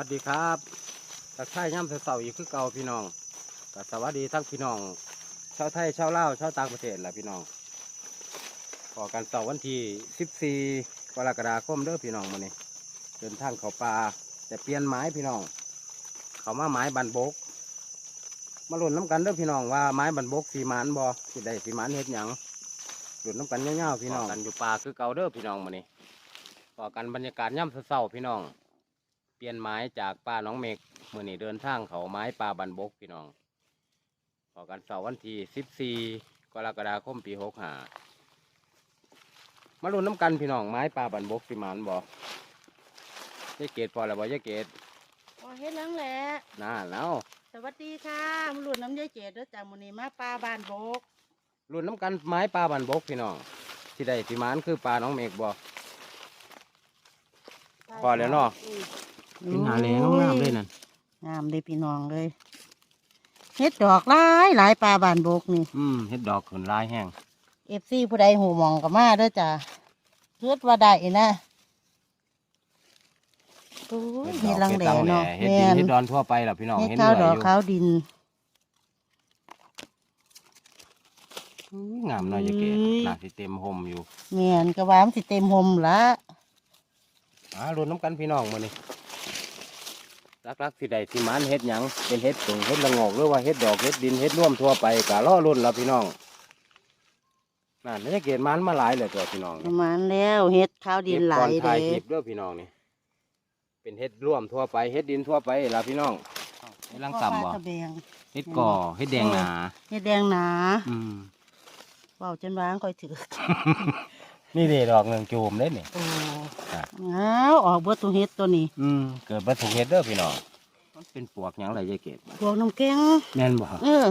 วัสดีครับทักทายย่ำเสาอีกคือเก่าพี่น้องก็สวัสดีทั้งพี่น้อง ชาวไทยชาวลาวชาวต่างประเทศแหละพี่น้องพอกันเสาร์วันที่ 14 กรกฎาคมเด้อพี่น้องมื้อนี้เดินทางเขาป่าแต่เปลี่ยนไม้พี่น้อง เขามาไม้บันบก มาหล่นน้ำกันเด้อพี่น้องว่าไม้บันบกสีมานบ่สิได้สีมานเฮ็ดหยังหล่นน้ำกันเงาวๆพี่น้องกันอยู่ป่าคือเก่าเด้อพี่น้องมื้อนี้ต่อกันบรรยากาศย่ำเสาพี่น้อง เปลี่ยนไม้จากป่าหน้องเมกมื่อนี้เดินทางเขาไม้ป่าบันบกพี่น้องพอกันเสาร์วันที่สิบสี่กรกฎาคมปีหกห้ามาลุ้นน้ำกันพี่น้องไม้ป่าบันบกสิหมานบ่ยายเกตพอแล้วบ่ยายเกตโอ้เฮ็ดหลังแหละน่าแล้วสวัสดีค่ะมหลุดน้ำยายเจดเด้อจ้ามื้อนี้มาปลาบ้านโบกลุ้นน้ำกันไม้ป่าบันบกพี่น้องที่ได้สิหมานคือป่าหน้องเมกบ่พอแล้วเนาะอืม เป็นหาแหลงงามๆเลยนั่นงามเลยพี่น้องเลยเฮ็ดดอกหลายหลายปลาบ้านโบกนี่ อืมเฮ็ดดอกขึ้นลายแห้งเอฟซีผู้ใดหูหมองก็มาเด้อจ้าเฮ็ดว่าได้นะโอ้ยเฮ็ดหลังแหลเนาะเฮ็ดแม่ดินนเฮ็ดดอนทั่วไปล่ะพี่น้องเฮ็ดเห็นข้าวเหดนื่ออกยอยู่ข้าวดินอุ้ยงามเนาะยายเกดอุ้ยน่าสิเต็มห่มอยู่แม่นก็ว่ามันสิเต็มหมละอ่าลุ้นน้ำกันพี่น้องมื้อนี้ รักๆสิได้สิหมานเฮ็ดหยังเป็นเฮ็ดตรงเฮ็ดละงอกหรือว่าเฮ็ดดอกเฮ็ดดินเฮ็ดร่วมทั่วไปก็รอลุ้นแล้วพี่น้องนั่นยายเกดหมานมาหลายเลยตัวพี่น้องประมาณแล้วเฮ็ดข้าวดินหลายเก็บก่อนถ่ายเด้คลิปเด้อพี่น้องนี่เป็นเฮ็ดร่วมทั่วไปเฮ็ดดินทั่วไปล่ะพี่น้องเฮ็ดลังต่ำบ่พ่อปลากระเบงเฮ็ดก่อเฮ็ดแดงหนาเฮ็ดแดงหนาอืมเบาจนวางค่อยถือ นี่เด้ดอกหนึ่งจูมเด้นี่ โอ้อะอ้าวออกเบิดตัวเฮ็ดตัวนี้อืมเกิดมาถูกเฮ็ดเด้อพี่น้องมันเป็นปวกหยังไรยายเกดพวกน้ำแข็งแม่นบ่ เออ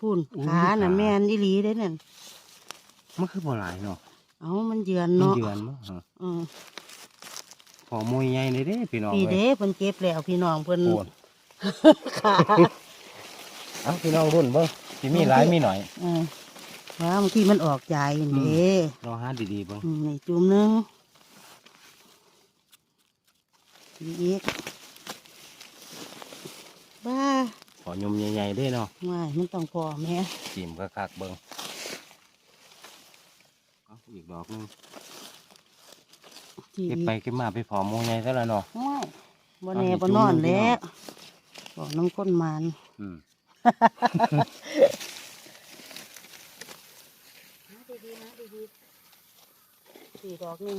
พูนอุ้ยขาน่ะขาแม่นอีหลีเด้นั่นมันคือบ่หลายเนาะเอามันเยือนมันเนาะเยือนมั้งอืมพอมวยใหญ่เลยเด้พี่น้องพี่เว้เด้ยเพิ่นเก็บแล้วพี่น้องเพิ่นโอนขา เอาพี่น้องรุ่นเบิ่งสิมีหลายมีหน่อย เออ ว่าบางทีมันออกใหญ่เด้ลองหาดีๆเบิ่งอืมนี่จุ่มหนึงอีกบ้าขอยมใหญ่ๆเด้เนาะไม่มันต้องพอแม่จิ้มคักๆเบิ่งเอาอีกดอกหนึงที่เก็บไปเก็บมาไปพอมวยใหญ่ซะแล้วเนาะไม่บ่เอาแน่ให้บ่จุ่มนอนพี่น้องแล้วบอกน้ำก้นมันอืม ดีๆนะดีๆ สี่ดอกหนึง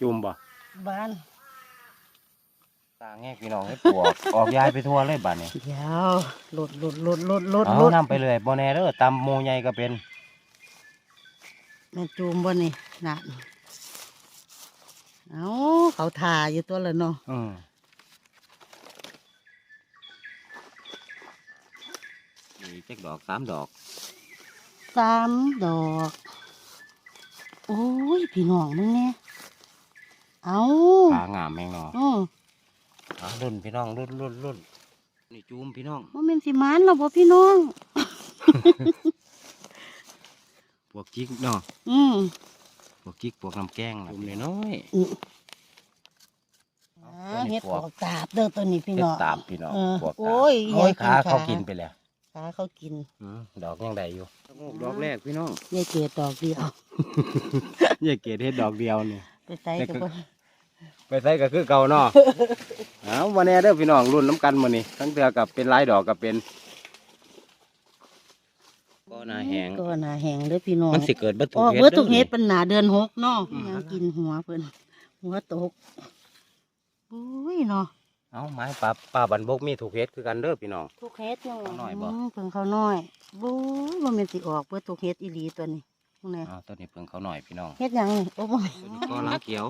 จุ่มบ่บานตาแงกพี่น้องให้ปวก ออกยายไปทั่วเลยบัดนี้เดี๋ยวหลุดหลุดหลุดหลุดหลุดเอาหลุดนำไปเลยบ่แน่เด้อตำหมูใหญ่ก็เป็นแม่จูมบ่นี่น่ะเอาเขาถ่าอยู่ตัวละเนาะอืมนี่จักดอกสามดอกสามดอก โอ้ยพี่น้องมึงเนี่ยเอาขางามแมงเนาะอือเอารุ่นพี่น้องรุ่นรุ่นรุ่นนี่จูมพี่น้องว่าเป็นสิหมันเราบ่พี่น้องพวกจิกเนาะอืมพวกจิกพวกน้ำแกงล่ะจุ่มน้อยอือๆอ่าเอาเฮ็ดพวออกตาบเด้อตัวนี้พี่เฮ็ดน้องตามพี่น้องเออพวกตามโอ้ยโอ้ยยายกินขาเขาขากินไปแล้วขาเขากินอืมดอกยังได้อยู่ดอกแรกพี่น้องยายเกดดอกเดียว อย่าเกดเฮ็ดดอกเดียวนี่ไปใส่แต่กับก็บ่ไปใส่ก็คือเก่าเนาะ เอาวันนี้เด้อพี่น้องรุ่นน้ำกันมื้อนี้ทั้งเทือกับเป็นหลายดอกกับเป็นก็นาแหงก็หนาแหงเด้อพี่น้องมันสิเกิดเบัตถุออกเฮ็ดเบิดทุกด้เฮ็ดอเป็นหนาเดือนหกเนาะอืมยังกินหัวเพิ่นหัวตกอุ้ยเนาะ เอาไม้ปลาปลาบันบกมีถูกเฮ็ดคือกันเด้อพี่น้อง ทุกเฮ็ดเนาะเขาน้อยบ่ มเพิ่งเขาน้อยบู๊บ่แม่นสิออกเบิดทุกเฮ็ดอีหลีตัวนี้พวกนี้เอาตัวนี้เพิ่งเขาหน่อยพี่น้องเฮ็ดหยังนี่โอ้บ่ตัวนี้ก็ล้างเขียว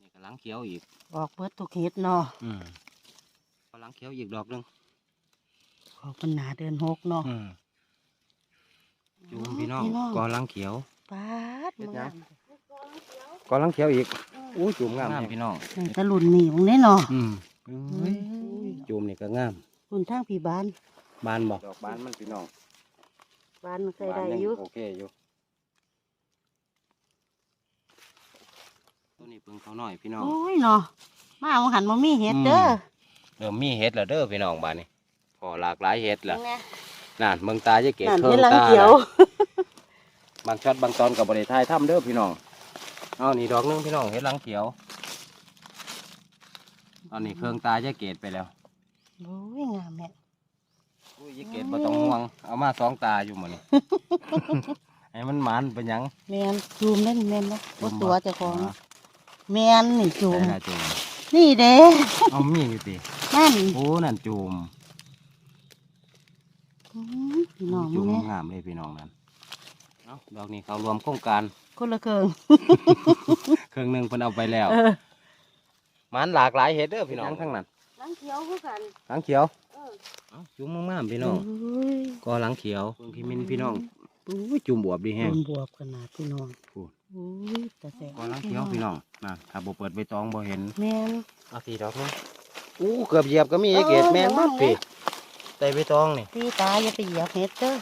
นี่ก็ล้างเขียวอีก ออกเบิดทุกเฮ็ดเนาะอืมก็ล้างเขียวอีกดอกหนึงออกเป็นหนาเดือนหกเนาะอืมจูมพี่น้องก็ล้างเขียว ปาดเฮ็ดมึงหยังงามก็ล้างเขียวอีก อู้จูมงามพี่น้องนี่ตะลุนนี่มึงได้เนาะอืมอืมจูมนี่ก็งามคุณทางพี่บ้านบานบ่ดอกบานมันพี่น้องบ้านมันเคยได้อยู่โอเคอยู่ตัวนี้เพิ่งเขาหน่อยพี่น้องโอ้ยเนาะมาเอาหันมามีเห็ดเด้อเริ่มมีเห็ดแล้วเด้อพี่น้องบ้านนี้พอหลากหลายเห็ดแล้วนั่นไงนั่นเมืองตาจะเกตนั่นเพิ่เห็งดหลังตาเขียวบางช็อตบางตอนกับบริทายถ้ำเด้อพี่น้อง เอานี่ดอกหนึงพี่น้องเห็ดหลังเขียวตอนนี้เครื่องตาจะเกตไปแล้วโอ้ยงามแม่อุ้ยจะเกตบ่ต้องห่วง เอามาสองตาอยู่หมดนี่ให้มันหมันเป็นหยังแมนจูมเล่นแมนนะจูบ่มบ่ตัวเจ้าของอ่าแมนนี่จูมได้ละจูมนี่เด้เอามีอยู่ตินั่นโอ้นั่นจูมอืมพี่น้องจูมึมงเนี่ยงามเลยพี่น้องนั่นเอาดอกนี้เขารวมโครงการ คนละเครื่องเครื่องหนึ่งเพิ่นเอาไปแล้ว เออมันหลากหลายเห็ดเด้อพี่น้องทั้งนั้นหลังเขียวคือกันหลังเขียวเออเอ้าจุ่มงามๆพี่น้องโอ้ยก็หลังเขียวเพิ่งพี่มินพี่น้องอู้ยจุ่มบวบดีแฮงรวมบวบขนาดพี่น้องพูดโอ้ยแต่แสบก็หลังเขียวพี่น้องนะถ้าบ่เปิดใบตองบ่เห็นแมนเอาสีดอกนึงอู้เกือบเหยียบก็มีไอ้เกดเออแม่นบัดระวังนะพี่ใส่ใบตองนี่พี่ตาอย่าไปเหยียบเห็ดเด้อ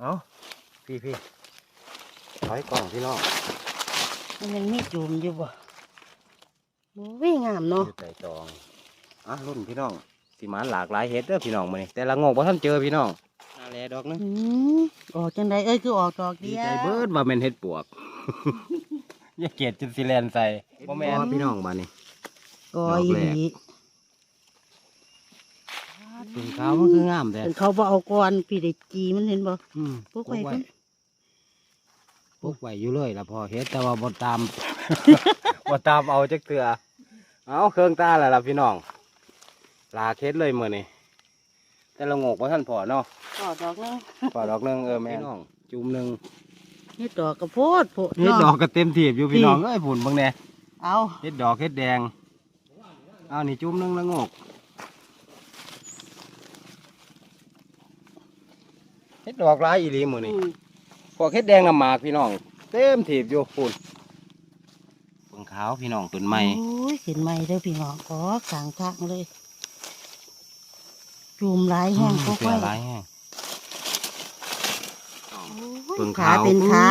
เอา พี่พี่ถอยกล่องพี่น้องมันยังมีจูมอยู่บ่โอ้ยงามเนาะอยู่ใส่ตองอะรุ่นพี่น้องสิหมานหลากหลายเห็ดเด้อพี่น้องมื้อนี้แต่ละงอกบ่ทันเจอพี่น้องนาแลดอกนึงอืมออกจังไดเอ้ยคือออกดอกดีเดียใจวเบิดว่าแม่นเห็ดปวกอย่าเกลียดจนสิแลนใส่บ่แม่นพี่น้องบัดนี้กอยดอกแรกหลี เพิ่งขาวมันคืองามแต่เป็นเขาบ่เอาก่อนพี่ได้จีมันเห็นบ่ อืมพวกไว้ก่อนพวกไว้อยู่เลยละพอเฮ็ดแต่ว่าบ่ตาม บ่ตามเอาจักเตือเอาเครื่องตาแล้วล่ะพี่น้องลาเคสเลยมื้อนี้แต่ละงกบ่ทันพอเนาะออกดอกนึงพอดอกหนึงเออแม่น้อง จุ่มหนึงเฮ็ดดอกกระโพดโพดเฮ็ดเนาะดอกก็เต็มทีบอยู่พี่นี่น้องเอ้ยฝุ่นเบิ่งแหน่เอาเฮ็ดดอกเฮ็ดแดงเอานี่จุ่มหนึงละงก เฮ็ดดอกหลายอีหลีมื้อนี้อืมพวกเฮ็ดแดงน้ำหมากพี่น้อง เต็มทีบอยู่ฝุ่นเบิ่งขาวพี่น้องต้นไม้โอ้ยเห็นไหมเด้อพี่น้องขอกลางทางเลยจูมหลายแห้งอืมก็เสืค่ออยหลายแห้งเบิ่งขาขาวเป็นขา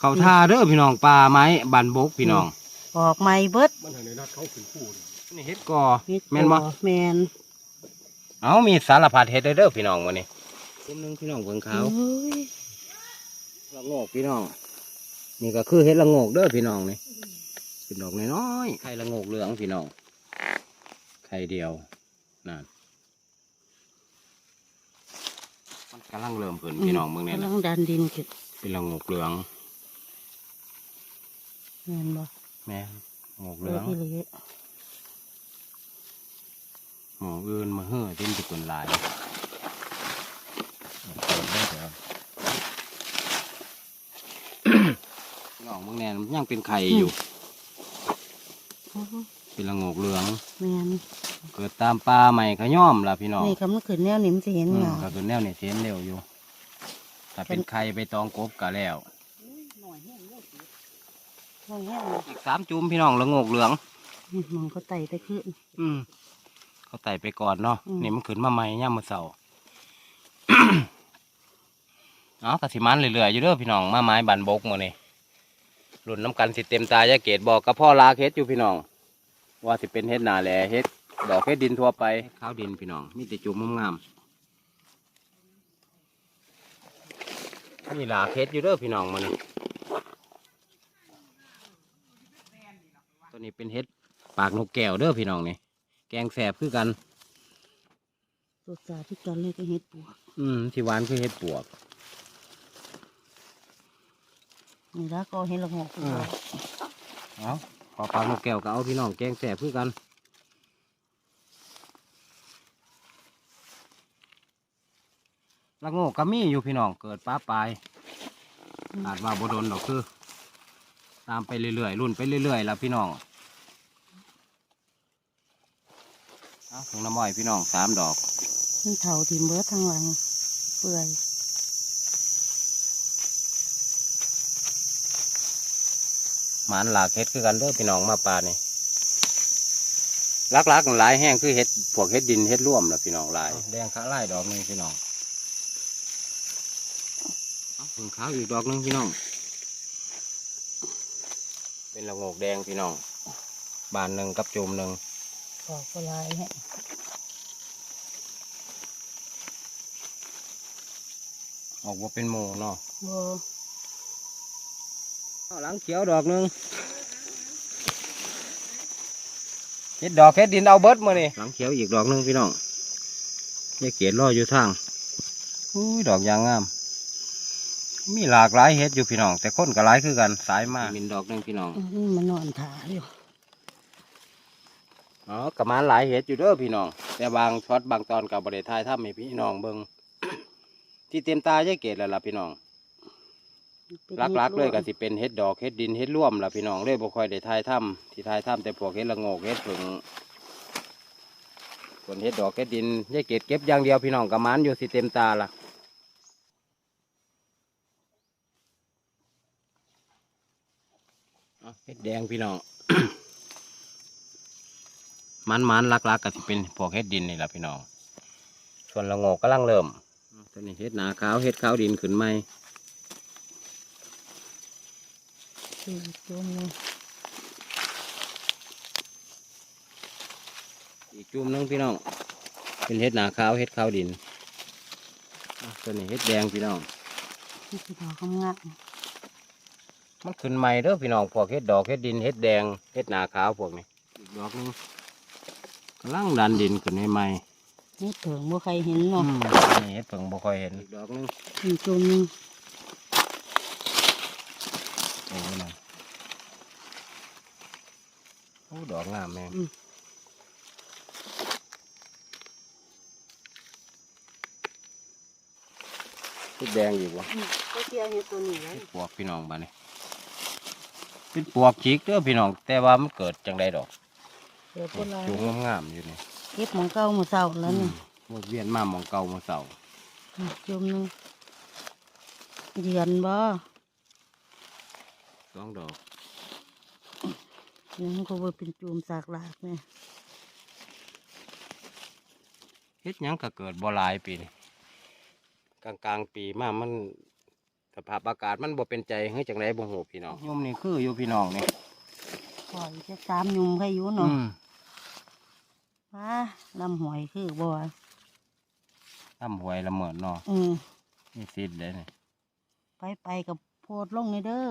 เขาท่าเด้อพี่น้องปลาไม้บันบกพี่น้องออกใหม่เบิดนี่เฮ็ดกอนิดแม่นบ่แม่นเอามีสารพัดเฮ็ดเด้อเด้อพี่น้องวันนี้ ต้นหนึงพี่น้องเบิ่งขาวโอ้ยละโงกพี่น้อง นี่ก็คือเฮ็ดละโงกเด้อพี่น้องนี่เป็นดอกน้อยๆไข่ละโงกเหลืองพี่น้อง ไข่เดียวนั่นมันกำลังเริ่มขึ้นพี่น้องเบิ่งเนี่ยกำลันะงดันดินขึ้นเป็นละโงกเหลืองแม่นบ่แม่นโงกเหเอลือองพี่เลยหมออื่นมาเฮ้อเต็มจะกวนหลายน้ องมึงแน่นยังเป็นไข่อยู่โอ้ยเป็นละโงกเหลืองแม่นเกิดตามปลาใหม่ขย่อมล่ะพี่น้องนี่คำมันขึ้นแนวนี้มันจะเห็นอืมเงาก็คือแนวนี่เสียนเร็วอยู่ ถ้าเป็นไข่ไปตองกบก็แล้วหน่อยแห้งเลยหน่อยแห้งเลยอีกสามจุ่มพี่น้องละโงกเหลือง อืมมันก็ไต่ไปขึ้น อืมเขาไต่ไปก่อนเนาะอืม นี่มันขึ้นมาใหม่ย่ามมือเสา เอากระสิมันเรื่อยๆอยู่เด้อพี่น้องมาไม้บันบกหมานี่ รุ่นน้ำกันสิเต็มตายาเกตบอกกับพ่อลากเฮ็ดอยู่พี่น้อง ว่าสิเป็นเฮ็ดนาแหล่เฮ็ดดอกเฮ็ดดินทั่วไปข้าวดินพี่น้องมีแต่จุ่มงามๆนี่ลากเฮ็ดอยู่เด้อพี่น้องมานี่ตัวนี้เป็นเฮ็ดปากนกแก้วเด้อพี่น้องนี่แกงแสบคือกันสดสาที่กันเลยก็เฮ็ดปวก อืมที่หวานคือเฮ็ดปวก นี่แล้วก็เฮ็ดละงอกอืมเอาขอปลานกแก้วก็เอาพี่น้องแกงแสบคือกันละโงกก็มีอยู่พี่น้องเกิดป้าปลายอาจว่าบโดนดอกคือ ตามไปเรื่อยๆรุ่นไปเรื่อยๆแล้วพี่น้องเอาถุงน้ำอ้อยพี่น้องสามดอกมันเถาทิมเบิดทางหลังเปื่อย หมานหลากเฮ็ดคือกันเด้อพี่น้องมาปลานี่ลักๆหลายแห้งคือเฮ็ดพวกเฮ็ดดินเฮ็ดร่วมล่ะพี่น้องหลายแดงขาไล่ดอกหนึงพี่น้องเอาผึ่งขาวอีกดอกหนึงพี่น้อง เป็นละโงกแดงพี่น้อง บานหนึ่งกับจูมหนึ่งดอกก็ลายฮะออกว่าเป็นหมูเนาะบ่เอา หลังเขียวดอกหนึ่งเฮ็ดดอกเฮ็ดดินเอาเบิดมานี่หลังเขียวอีกดอกหนึ่งพี่น้องยายเกียรรออยู่ทางอุ้ยดอกยางงาม มีหลากหลายเฮ็ดอยู่พี่น้อง แต่คนก็หลายคือกันสายมากมินดอกหนึ่งพี่น้องอื้อนี่มันนอนถาอยู่อ๋อกระมานหลายเห็ดอยู่เด้อพี่น้อง แต่บางช็อตบางตอนกับบริทายถ้าให้พี่น้องเบิงที่เต็มตาใยเกตแล้วล่ะพี่น้อง ลักๆเลยก็สิเป็นเห็ดดอกเห็ดดินเห็ดร่วมล่ะพี่น้องเลยบ่ค่อยได้ทายถ้ำที่ทายถ้ำแต่พวกเห็ดละโงกเห็ดผึ่งส่วนเห็ดดอกเห็ดดินยายเกตเก็บอย่างเดียวพี่น้องกระมานอยู่สิเต็มตาล่ะเอาเห็ดแดงพี่น้องมันมันลักๆกก็สิเป็นพวกเฮ็ดดินนี่แหละพี่น้อง ส่วนละโงกกำลังเริ่มตัวนี้เฮ็ดหนาขาวเฮ็ดขาวดินขึ้นใหม่ คือจุ่มนี่อีกจุ่มหนึงพี่น้อง เป็นเฮ็ดหนาขาวเฮ็ดขาวดินอะตัวนี้เฮ็ดแดงพี่น้องนี่คือดอกงามมันขึ้นใหม่เด้อพี่น้องพวกเฮ็ดดอกเฮ็ดดินเฮ็ดแดงเฮ็ดหนาขาวพวกนี้อีกดอกหนึงกำลังดันดินขึ้นใหม่ๆนี่เถิงบ่ใครเห็นๆอืเนาะมนี่เฮ็ดเพิ่งบ่ค่อยเห็นอีกดอกหนึงนี่จุ่มนี่โอ้ยนะโอ้ดอกงามแม่งอืมเฮ็ดแดงอยู่วะก็เกี่ยวเห็ดตัวนี้ไว้เป็นปวกพี่น้องบ้านี่เป็นปวกจิกเด้อพี่น้อง แต่ว่ามันเกิดจังใดดอกเดี๋ยวก็ลายจุงงามๆอยู่นี่เก็บหมองเก่าหมู่เศร้าแล้วนี่อืมวนเวียนมาหมองเก่าหมาเสานี่จุ่มนี่เดือนบ่ สองดอกนี่มันก็บ่เป็นจุ่มสากหลากเนี่ยเฮ็ดหยังก็เกิดบ่หลายปีนี่กลางกลางๆปีมามันสภาพอากาศมันบ่เป็นใจเฮ้ยจังไดบ่ฮู้พี่น้องยมนี่คืออยู่พี่น้องนี่ปล่อยจะตามยุงใครอยู่เนาะอืมว้าลำหอยคือบ่ทำหวยละเมิดเนาะอืม นี่สิทธิ์เด้นี่ ไปไปกับโพดลงในเด้อ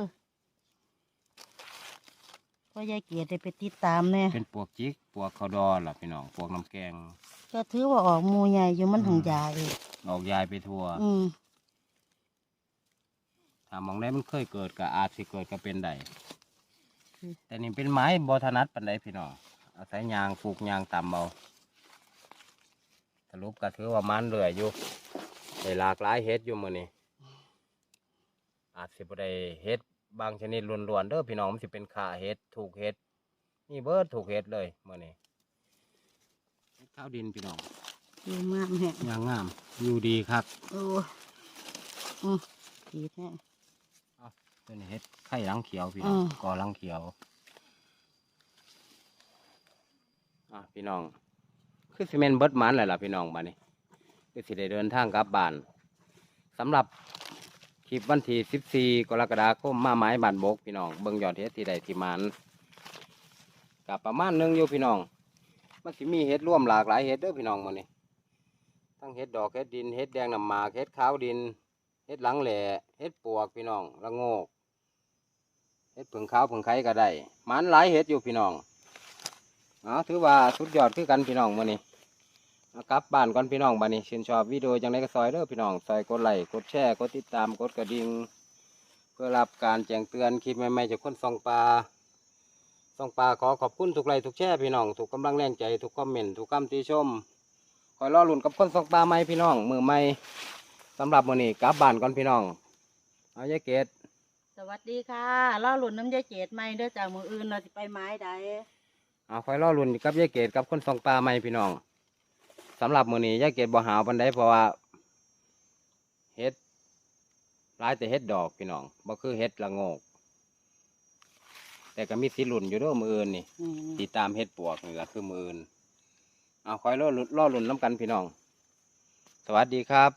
พ่อยายเกียรติได้ไปติดตามแน่เป็นปวกจิกปวกเขาดอล่ะพี่น้องปวกน้ำแกงก็ถือว่าออกหมูใหญ่อยู่มันอืมหังยาอีกออกยายไปทั่วอืมถ้ามองได้มันเคยเกิดก็อาจสิเกิดก็เป็นได้คือแต่นี่เป็นไม้บอถนัดปันไดพี่น้องอาศัยยางฟูกยางต่ำเบาสรุปก็ถือว่ามันเหลืออยู่ได้หลากหลายเฮ็ดอยู่มื้อนี้อาจสิบ่ได้เฮ็ด บางชนิดล้วนๆเด้อพี่น้องมันสิเป็นขาเฮ็ดถูกเฮ็ดนี่เบิดถูกเฮ็ดเลยมื้อนี้เฮ็ดข้าวดินพี่น้องอยู่มากแฮะยางงามอยู่ดีครับโอ้อืมดีแท้ตัวนี้เฮ็ดไข่หลังเขียวพี่น้องอืมกอหลังเขียวอะพี่น้อง คือสิเมนเบิดหมันแหละล่ะพี่น้องบ้านนี้คือสิได้เดินทางกลับบ้านสำหรับค ลิปวันที่14กรกฎาคมมาไม้บานบกพี่น้องเบิ่งยอดเฮ็ดที่ใดที่มันกับประมาณนึงอยู่พี่น้อง มันสิมีเฮ็ดร่วมหลากหลายเฮ็ดเด้อพี่น้องมื้อนี้ทั้งเฮ็ดดอกเฮ็ดดินเฮ็ดแดงน้ำหมากเฮ็ดขาวดินเฮ็ดหลังแหล่เฮ็ดปวกพี่น้องละโงกเฮ็ดผึ่งขาวผึ่งไข่ก็ได้มันหลายเฮ็ดอยู่พี่น้องเอถือว่าสุดยอดคือกันพี่น้องมื้อนี้ เอากลับบ้านก่อนพี่น้องบ้านนี้ชื่นชอบวิดีโอจังไดก็ซอยเด้อพี่น้องซอยกดไลค์กดแชร์กดติดตามกดกระดิ่งเพื่อรับการแจ้งเตือนคลิปใหม่ๆจากคนส่องปลาส่องปลาขอขอบคุณทุกไลค์ทุกแชร์พี่น้องทุกกำลังแรงใจทุกคอมเมนต์ทุกคำติชมคอยรอลุ่นกับคนส่องปลาใหม่พี่น้องมือใหม่สำหรับมื้อนี้กลับบ้านก่อนพี่น้องเอายายเกดสวัสดีค่ะเล่าหลุนน้ำยายเจดไหมเด้อจากมืออื่นเราจะไปไม้ใดเอาคอยรอลุ่นกับยายเกดกับคนส่องปลาใหม่พี่น้อง สำหรับมื้อนี้ยายเกดบ่หาวปานใดเพราะว่าเฮ็ดร้ายแต่เฮ็ดดอกพี่น้องบ่คือเฮ็ดละโงก แต่ก็มีสิหลุ่นอยู่เด้วยมืออื่นนี่อืมติดตามเฮ็ดปวกนี่ละคือมืออื่นเอาคอยรอลุ้นรอลุ่นน้ำกันพี่น้อง สวัสดีครับ